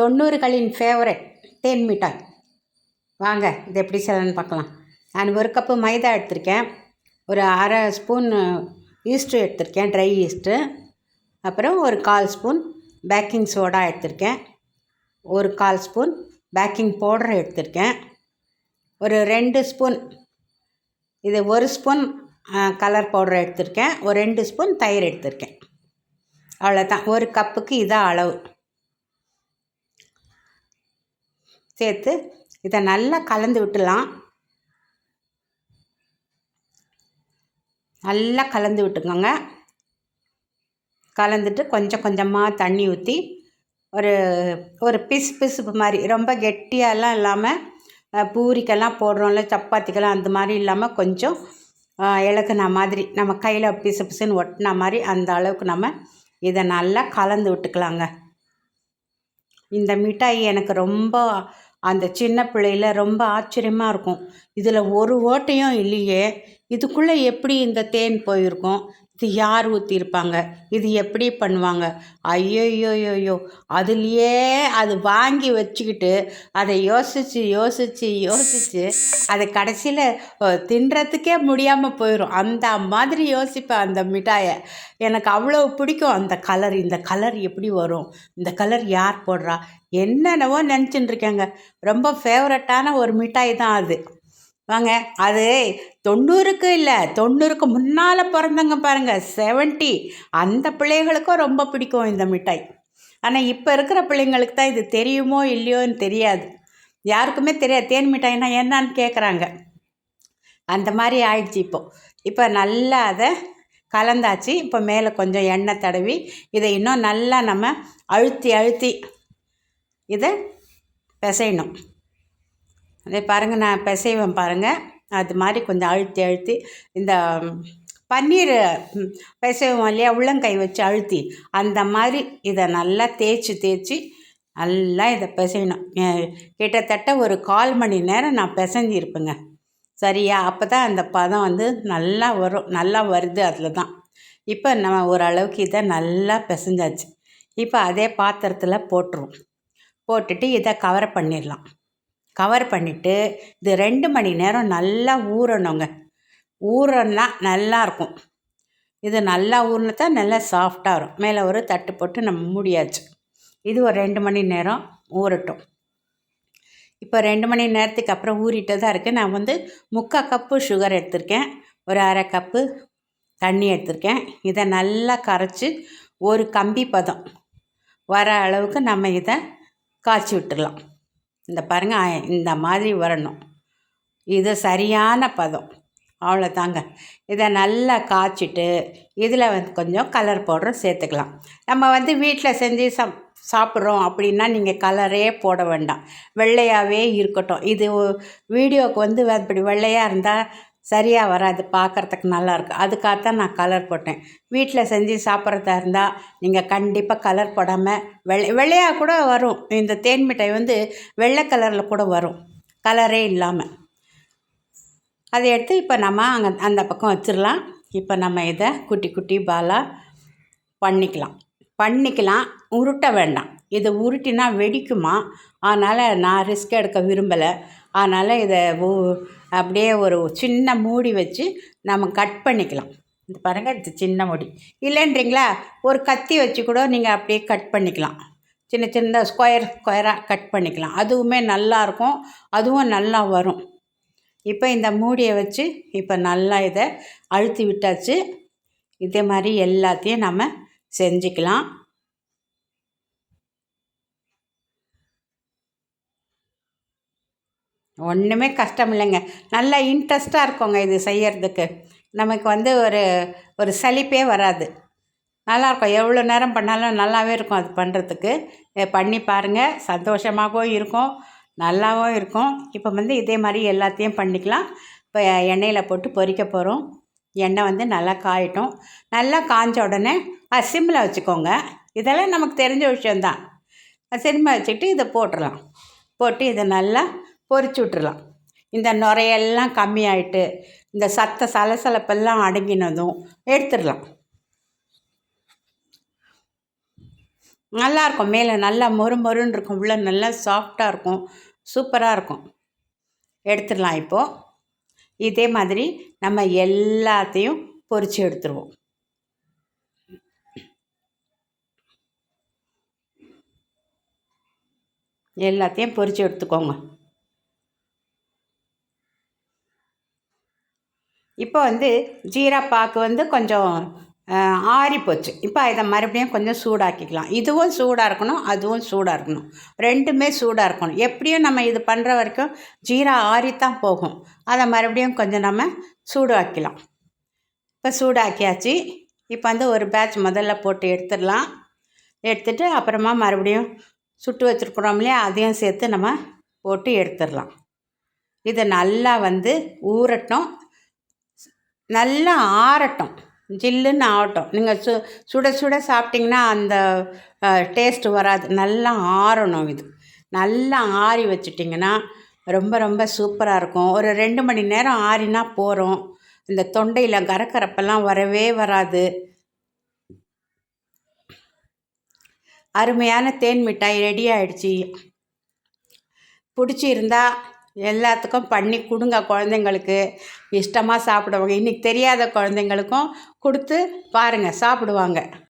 தொண்ணூறுகளின் favourite தேன் மிட்டாய். வாங்க இது எப்படி செய்யலான்னு பார்க்கலாம். நான் ஒரு கப்பு மைதா எடுத்திருக்கேன். ஒரு அரை ஸ்பூன் ஈஸ்ட்டு எடுத்திருக்கேன் ட்ரை ஈஸ்ட்டு அப்புறம் ஒரு கால் ஸ்பூன் பேக்கிங் சோடா எடுத்திருக்கேன். ஒரு கால் ஸ்பூன் பேக்கிங் பவுடர் எடுத்திருக்கேன். ஒரு ரெண்டு ஸ்பூன் இது ஒரு ஸ்பூன் கலர் பவுடர் எடுத்திருக்கேன். ஒரு ரெண்டு ஸ்பூன் தயிர் எடுத்திருக்கேன். அவ்வளோதான் ஒரு கப்புக்கு இதான் அளவு. சேர்த்து இதை நல்லா கலந்து விட்டுலாம் நல்லா கலந்து விட்டுக்கோங்க. கலந்துட்டு கொஞ்சம் கொஞ்சமாக தண்ணி ஊற்றி ஒரு ஒரு பிசு பிசுப்பு மாதிரி ரொம்ப கெட்டியாலாம் இல்லாமல் பூரிக்கெல்லாம் போடுறோம்ல சப்பாத்திக்கெல்லாம் அந்த மாதிரி இல்லாமல் கொஞ்சம் இலக்குன மாதிரி நம்ம கையில் பிசு பிசுன்னு ஒட்டின மாதிரி அந்த அளவுக்கு நம்ம இதை நல்லா கலந்து விட்டுக்கலாங்க. இந்த மிட்டாய் எனக்கு ரொம்ப அந்த சின்ன பிள்ளையில் ரொம்ப ஆச்சரியமாக இருக்கும். இதில் ஒரு ஓட்டையும் இல்லையே. இதுக்குள்ளே எப்படி இந்த தேன் போயிருக்கும்? இது யார் ஊற்றிருப்பாங்க இது எப்படி பண்ணுவாங்க? ஐயோயோயோயோ அதுலேயே அது வாங்கி வச்சுக்கிட்டு அதை யோசித்து யோசித்து யோசித்து அதை கடைசியில் தின்றத்துக்கே முடியாமல் போயிடும் அந்த மாதிரி யோசிப்பேன் அந்த மிட்டாயை. எனக்கு அவ்வளோ பிடிக்கும் அந்த கலர். இந்த கலர் எப்படி வரும்? இந்த கலர் யார் போடுறா? என்னென்னவோ நினச்சிட்டு இருக்கேங்க. ரொம்ப ஃபேவரட்டான ஒரு மிட்டாய் தான் அது. வாங்க. அது தொண்ணூறுக்கு இல்லை தொண்ணூறுக்கு முன்னால் பிறந்தங்க பாருங்கள் செவன்ட்டி அந்த பிள்ளைகளுக்கும் ரொம்ப பிடிக்கும் இந்த மிட்டாய். ஆனால் இப்போ இருக்கிற பிள்ளைங்களுக்கு தான் இது தெரியுமோ இல்லையோன்னு தெரியாது. யாருக்குமே தெரியாது தேன் மிட்டாய்னா என்னான்னு கேட்குறாங்க அந்த மாதிரி ஆயிடுச்சு இப்போது இப்போ நல்லா அதை கலந்தாச்சு. இப்போ மேலே கொஞ்சம் எண்ணெய் தடவி இதை இன்னும் நல்லா நம்ம அழுத்தி அழுத்தி இதை பிசையணும். அதே பாருங்கள் நான் பிசைவேன் பாருங்கள் அது மாதிரி கொஞ்சம் அழுத்தி அழுத்தி இந்த பன்னீர் பிசைவோம் இல்லையா? உள்ளங்கை வச்சு அழுத்தி அந்த மாதிரி இதை நல்லா தேய்ச்சி தேய்ச்சி நல்லா இதை பிசையணும். கிட்டத்தட்ட ஒரு கால் மணி நேரம் நான் பிசைஞ்சிருப்பேங்க. சரியா? அப்போ தான் அந்த பதம் வந்து நல்லா வரும் நல்லா வருது அதில் தான் இப்போ நம்ம ஓரளவுக்கு இதை நல்லா பிசைஞ்சாச்சு. இப்போ அதே பாத்திரத்தில் போட்டுருவோம். போட்டுட்டு இதை கவர் பண்ணிடலாம். கவர் பண்ணிவிட்டு இது ரெண்டு மணி நேரம் நல்லா ஊறணுங்க. ஊறன்னா நல்லாயிருக்கும் இது நல்லா ஊறினா நல்லா சாஃப்டாக வரும். மேலே ஒரு தட்டு போட்டு நம்ம மூடியாச்சு. இது ஒரு ரெண்டு மணி நேரம் ஊறட்டும். இப்போ ரெண்டு மணி நேரத்துக்கு அப்புறம் ஊறிட்டு தான் இருக்குது நான் வந்து முக்கால் கப்பு சுகர் எடுத்திருக்கேன். ஒரு அரை கப்பு தண்ணி எடுத்திருக்கேன். இதை நல்லா கரைச்சி ஒரு கம்பி பதம். வர அளவுக்கு நம்ம இதை காய்ச்சி விட்டுடலாம் இந்த பாருங்கள் இந்த மாதிரி வரணும். இது சரியான பதம். அவ்வளோதாங்க. இதை நல்லா காய்ச்சிட்டு இதில் வந்து கொஞ்சம் கலர் பவுடர் சேர்த்துக்கலாம். நம்ம வந்து வீட்டில் செஞ்சு சம் சாப்பிட்றோம் அப்படின்னா நீங்கள் கலரே போட வேண்டாம். வெள்ளையாகவே இருக்கட்டும். இது வீடியோவுக்கு வந்து அப்படி வெள்ளையாக இருந்தால் சரியாக வராது பார்க்குறதுக்கு நல்லாயிருக்கும் அதுக்காகத்தான் நான் கலர் போட்டேன். வீட்டில் செஞ்சு சாப்பிட்றதா இருந்தால் நீங்கள் கண்டிப்பாக கலர் போடாமல் வெள்ளை வெள்ளையாக கூட வரும். இந்த தேன் மிட்டாய் வந்து வெள்ளை கலரில் கூட வரும். கலரே இல்லாமல் அதை எடுத்து இப்போ நம்ம அங்கே அந்த பக்கம் வச்சிடலாம் இப்போ நம்ம இதை குட்டி குட்டி பாலாக பண்ணிக்கலாம். பண்ணிக்கலாம். உருட்ட வேண்டாம். இதை உருட்டினா வெடிக்குமா? அதனால் நான் ரிஸ்க் எடுக்க விரும்பலை. அதனால் இதை அப்படியே ஒரு சின்ன மூடி வச்சு நம்ம கட் பண்ணிக்கலாம். இது பாருங்கள் இது சின்ன மூடி. இல்லைன்றீங்களா? ஒரு கத்தி வச்சு கூட நீங்கள் அப்படியே கட் பண்ணிக்கலாம். சின்ன சின்ன ஸ்கொயர் ஸ்கொயராக கட் பண்ணிக்கலாம். அதுவுமே நல்லாயிருக்கும் அதுவும் நல்லா வரும். இப்போ இந்த மூடியை வச்சு இப்போ நல்லா இதை அழுத்தி விட்டாச்சு. இதே மாதிரி எல்லாத்தையும் நம்ம செஞ்சுக்கலாம். ஒன்றுமே கஷ்டம் இல்லைங்க. நல்லா இன்ட்ரெஸ்ட்டாக இருக்குங்க இது செய்யறதுக்கு. நமக்கு வந்து ஒரு ஒரு சலிப்பே வராது. நல்லாயிருக்கும் எவ்வளோ நேரம் பண்ணாலும் நல்லாவே இருக்கும் அது பண்ணுறதுக்கு பண்ணி பாருங்கள் சந்தோஷமாகவும் இருக்கும். நல்லாவும் இருக்கும். இப்போ வந்து இதே மாதிரி எல்லாத்தையும் பண்ணிக்கலாம். இப்போ எண்ணெயில் போட்டு பொரிக்க போகிறோம் எண்ணெய் வந்து நல்லா காயட்டும். நல்லா காஞ்ச உடனே சிம்மில் வச்சுக்கோங்க. இதெல்லாம் நமக்கு தெரிஞ்ச விஷயந்தான் சிம்மில் வச்சுக்கிட்டு இதை போட்டுடலாம் போட்டு இதை நல்லா பொறிச்சு விட்டுறலாம். இந்த நுரையெல்லாம் கம்மியாயிட்டு இந்த சத்த சலசலப்பெல்லாம் அடங்கினதும் எடுத்துடலாம். நல்லாயிருக்கும். மேலே நல்லா மொறு மொறுன்னு இருக்கும். உள்ளே நல்லா சாஃப்டாக இருக்கும். சூப்பராக இருக்கும். எடுத்துடலாம் இப்போது இதே மாதிரி நம்ம எல்லாத்தையும் பொறிச்சு எடுத்துருவோம். எல்லாத்தையும் பொறிச்சு எடுத்துக்கோங்க. இப்போ வந்து ஜீரா பாக்கு வந்து கொஞ்சம் ஆறி போச்சு இப்போ இதை மறுபடியும் கொஞ்சம் சூடாக்கிக்கலாம். இதுவும் சூடாக இருக்கணும் அதுவும் சூடாக இருக்கணும். ரெண்டுமே சூடாக இருக்கணும். எப்படியும் நம்ம இது பண்ணுற வரைக்கும் ஜீரா ஆறித்தான் போகும். அதை மறுபடியும் கொஞ்சம் நம்ம சூடாக்கலாம் இப்போ சூடாக்கியாச்சு. இப்போ வந்து ஒரு பேட்ச் முதல்ல போட்டு எடுத்துடலாம். எடுத்துட்டு அப்புறமா மறுபடியும் சுட்டு வச்சுருக்குறோம் இல்லையா? அதையும் சேர்த்து நம்ம போட்டு எடுத்துடலாம். இதை நல்லா வந்து ஊறட்டும். நல்லா ஆறட்டும் ஜில்லுன்னு ஆகட்டும். நீங்கள் சு சுட சுட சாப்பிட்டிங்கன்னா அந்த டேஸ்ட்டு வராது. நல்லா ஆறணும் இது. நல்லா ஆறி வச்சுட்டிங்கன்னா ரொம்ப ரொம்ப சூப்பராக இருக்கும். ஒரு ரெண்டு மணி நேரம் ஆறினா போகிறோம் இந்த தொண்டையில் கரக்கரப்பெல்லாம் வரவே வராது. அருமையான தேன் மிட்டாய் ரெடி ஆகிடுச்சி பிடிச்சிருந்தா எல்லாத்துக்கும் பண்ணி கொடுங்க குழந்தைங்களுக்கு. இஷ்டமாக சாப்பிடுவாங்க. இன்றைக்கி தெரியாத குழந்தைங்களுக்கும் கொடுத்து பாருங்கள் சாப்பிடுவாங்க.